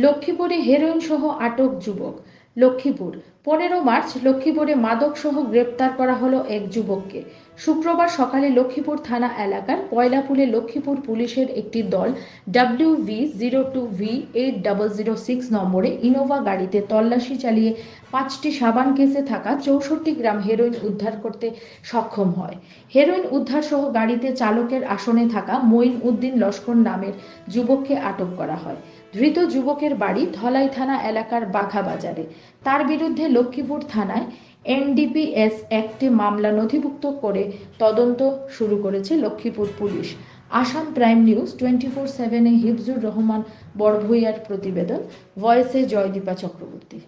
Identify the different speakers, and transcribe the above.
Speaker 1: লক্ষ্মীপুরে হেরোইন সহ আটক যুবক। লক্ষ্মীপুর পনেরো মার্চ লক্ষ্মীপুরে মাদক সহ গ্রেপ্তার করা হলো এক যুবককে। শুক্রবার সকালে লক্ষ্মীপুর থানা এলাকার কয়লাপুলে লক্ষ্মীপুর পুলিশের একটি দল W V zero two V eight double zero six নম্বরে ইনোভা গাড়িতে তল্লাশি চালিয়ে পাঁচটি সাবান কেসে থাকা চৌষট্টি গ্রাম হেরোইন উদ্ধার করতে সক্ষম হয়। হেরোইন উদ্ধার সহ গাড়িতে চালকের আসনে থাকা মঈন উদ্দিন লস্কর নামের যুবককে আটক করা হয়। ধৃত যুবকের বাড়ি ধলাই থানা এলাকার বাঘা বাজারে। তার বিরুদ্ধে লক্ষ্মীপুর থানায় এনডিপিএস একটি মামলা নথিভুক্ত করে তদন্ত শুরু করেছে Lakshmipur police. Assam prime news twenty four সেভেনে হিফজুর রহমান বড়ভুইয়ার প্রতিবেদন, ভয়েসে জয়দীপা চক্রবর্তী।